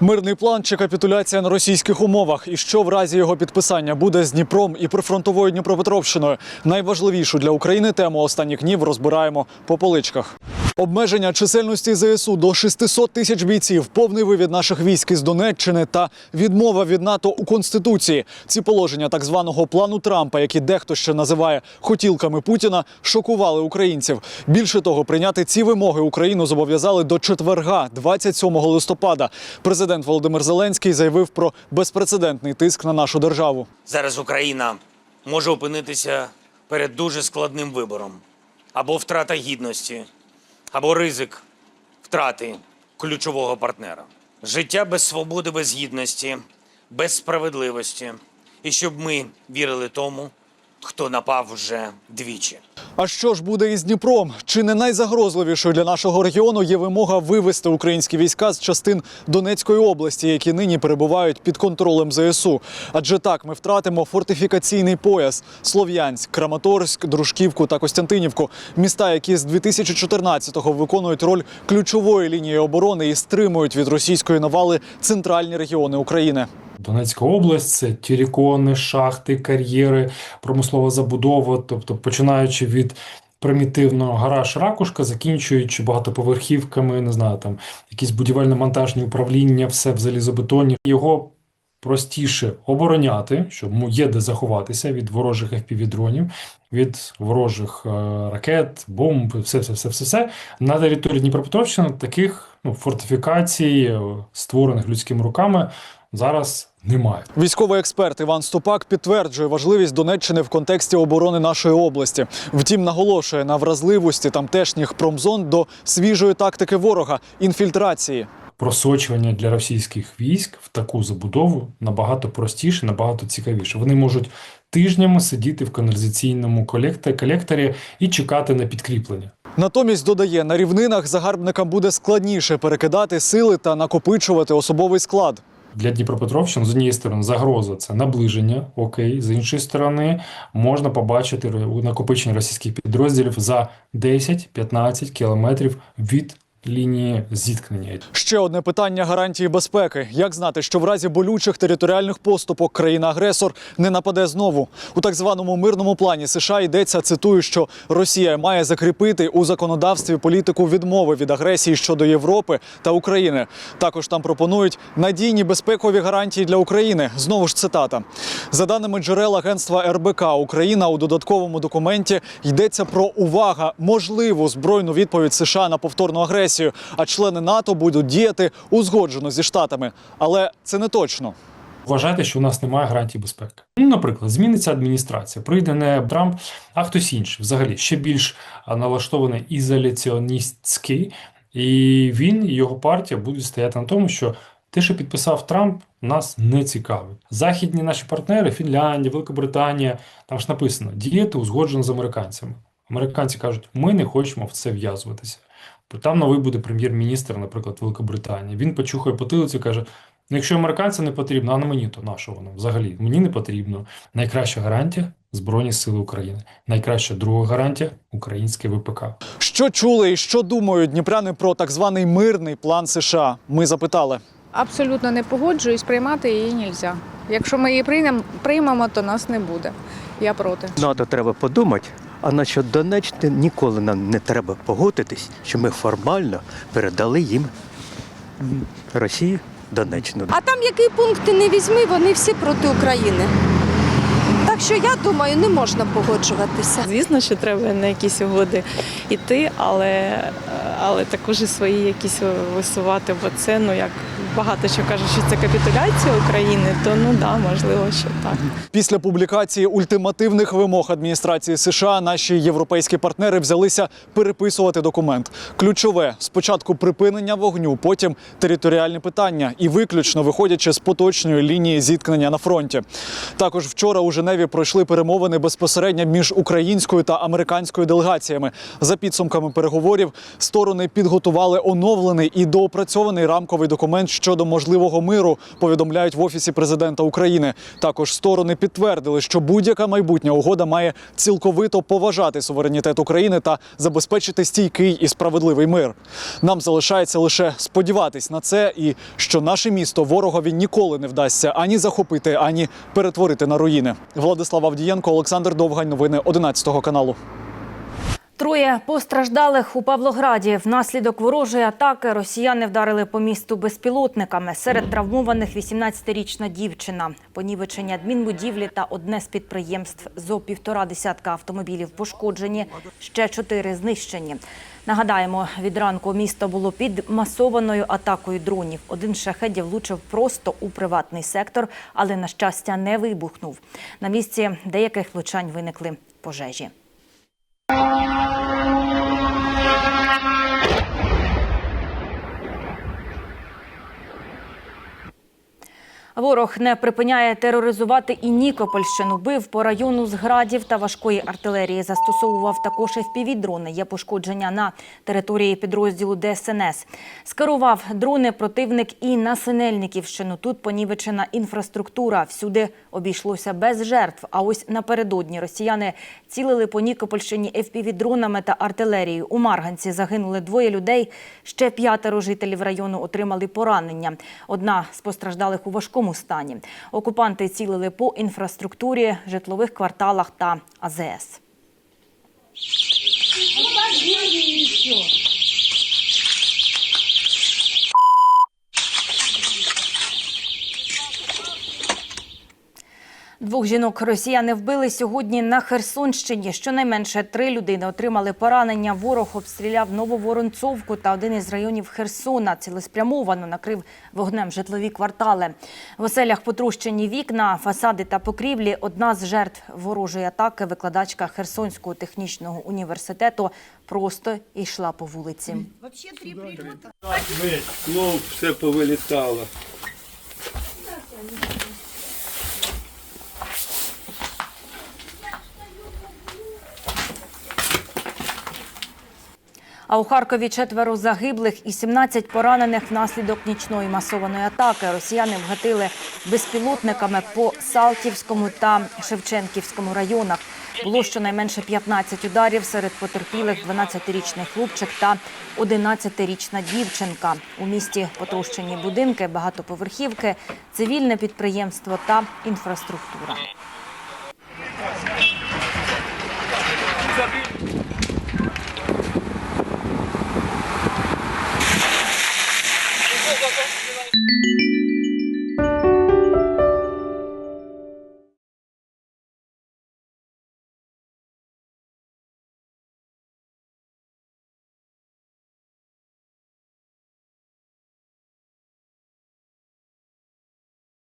Мирний план чи капітуляція на російських умовах, і що в разі його підписання буде з Дніпром і прифронтовою Дніпропетровщиною. Найважливішу для України тему останніх днів розбираємо по поличках. Обмеження чисельності ЗСУ до 600 тисяч бійців, повний вивід наших військ із Донеччини та відмова від НАТО у конституції. Ці положення так званого плану Трампа, які дехто ще називає хотілками Путіна, шокували українців. Більше того, прийняти ці вимоги Україну зобов'язали до четверга, 27 листопада. Президент Володимир Зеленський заявив про безпрецедентний тиск на нашу державу. Зараз Україна може опинитися перед дуже складним вибором: або втрата гідності, або ризик втрати ключового партнера. Життя без свободи, без гідності, без справедливості. І щоб ми вірили тому, хто напав вже двічі. А що ж буде із Дніпром? Чи не найзагрозливішою для нашого регіону є вимога вивести українські війська з частин Донецької області, які нині перебувають під контролем ЗСУ? Адже так ми втратимо фортифікаційний пояс Слов'янськ, Краматорськ, Дружківку та Костянтинівку. Міста, які з 2014-го виконують роль ключової лінії оборони і стримують від російської навали центральні регіони України. Донецька область це тірікони, шахти, кар'єри, промислова забудова, тобто починаючи від примітивного гараж ракушка, закінчуючи багатоповерхівками, не знаю, там якісь будівельно-монтажні управління, все в залізобетоні. Його простіше обороняти, щоб є де заховатися від ворожих FPV-дронів, від ворожих е, ракет, бомб, все, все, все, все, все. На території Дніпропетровщини таких ну, фортифікацій, е, створених людськими руками, зараз немає. Військовий експерт Іван Ступак підтверджує важливість Донеччини в контексті оборони нашої області. Втім, наголошує на вразливості тамтешніх промзон до свіжої тактики ворога інфільтрації. Просочування для російських військ в таку забудову набагато простіше, набагато цікавіше. Вони можуть тижнями сидіти в каналізаційному колекторі, і чекати на підкріплення. Натомість додає, на рівнинах загарбникам буде складніше перекидати сили та накопичувати особовий склад. Для Дніпропетровщини з однієї сторони загроза це наближення, окей. З іншої сторони, можна побачити накопичення російських підрозділів за 10-15 кілометрів від лінії зіткнення. Ще одне питання гарантії безпеки. Як знати, що в разі болючих територіальних поступок країна-агресор не нападе знову? У так званому мирному плані США йдеться, цитую, що Росія має закріпити у законодавстві політику відмови від агресії щодо Європи та України. Також там пропонують надійні безпекові гарантії для України. Знову ж цитата. За даними джерел агентства РБК, Україна у додатковому документі йдеться про увага можливу збройну відповідь США на повторну агресію. А члени НАТО будуть діяти узгоджено зі штатами. Але це не точно. Вважайте, що у нас немає гарантій безпеки. Ну, наприклад, зміниться адміністрація, прийде не Трамп, а хтось інший, взагалі ще більш налаштований ізоляціоністський, і він і його партія будуть стояти на тому, що те, що підписав Трамп, нас не цікавить. Західні наші партнери, Фінляндія, Великобританія, там ж написано діяти узгоджено з американцями. Американці кажуть, ми не хочемо в це в'язуватися. Там новий буде прем'єр-міністр, наприклад, Великобританії. Він почухає потилицю і каже: якщо американцям не потрібно, а на мені то на що воно взагалі? Мені не потрібно. Найкраща гарантія Збройні Сили України. Найкраща друга гарантія українське ВПК. Що чули і що думають дніпряни про так званий мирний план США? Ми запитали. Абсолютно не погоджуюсь, приймати її нельзя. Якщо ми її приймемо, приймемо, то нас не буде. Я проти. НАТО треба подумати, а насчет Донеччини ніколи нам не треба погодитись, що ми формально передали їм Росії Донеччину. А там який пункт ти не візьми, вони всі проти України. Так що я думаю, не можна погоджуватися. Звісно, що треба на якісь угоди йти, але, але також і свої якісь висувати, бо це ну як багато що кажуть, що це капітуляція України, то ну да, можливо, що так. Після публікації ультимативних вимог адміністрації США наші європейські партнери взялися переписувати документ. Ключове спочатку припинення вогню, потім територіальні питання і виключно виходячи з поточної лінії зіткнення на фронті. Також вчора у Женеві пройшли перемовини безпосередньо між українською та американською делегаціями. За підсумками переговорів сторони Сторони підготували оновлений і доопрацьований рамковий документ щодо можливого миру. Повідомляють в офісі президента України. Також сторони підтвердили, що будь-яка майбутня угода має цілковито поважати суверенітет України та забезпечити стійкий і справедливий мир. Нам залишається лише сподіватись на це, і що наше місто ворогові ніколи не вдасться ані захопити, ані перетворити на руїни. Владислав Авдієнко, Олександр Довгань. Новини 11 каналу. Троє постраждалих у Павлограді. Внаслідок ворожої атаки росіяни вдарили по місту безпілотниками. Серед травмованих 18-річна дівчина. Понівечення адмінбудівлі та одне з підприємств. Зо півтора десятка автомобілів пошкоджені, ще чотири знищені. Нагадаємо, від ранку місто було під масованою атакою дронів. Один шахедів влучив просто у приватний сектор, але, на щастя, не вибухнув. На місці деяких влучань виникли пожежі. Ворог не припиняє тероризувати і Нікопольщину. Бив по району з градів та важкої артилерії. Застосовував також FPV-дрони. Є пошкодження на території підрозділу ДСНС. Скерував дрони противник і на Синельниківщину. Тут понівечена інфраструктура. Всюди обійшлося без жертв. А ось напередодні росіяни цілили по Нікопольщині FPV-дронами та артилерією. У Марганці загинули двоє людей. Ще п'ятеро жителів району отримали поранення. Одна з постраждалих у важкому стані. Окупанти цілили по інфраструктурі, житлових кварталах та АЗС. Двох жінок росіяни вбили сьогодні на Херсонщині. Щонайменше три людини отримали поранення. Ворог обстріляв Нововоронцовку та один із районів Херсона. Цілеспрямовано накрив вогнем житлові квартали. В оселях потрощені вікна, фасади та покрівлі. Одна з жертв ворожої атаки, викладачка Херсонського технічного університету, просто йшла по вулиці. Ну, все повилітало. А у Харкові четверо загиблих і 17 поранених внаслідок нічної масованої атаки. Росіяни вгатили безпілотниками по Салтівському та Шевченківському районах. Було щонайменше 15 ударів серед потерпілих 12-річний хлопчик та 11-річна дівчинка. У місті потрощені будинки, багатоповерхівки, цивільне підприємство та інфраструктура.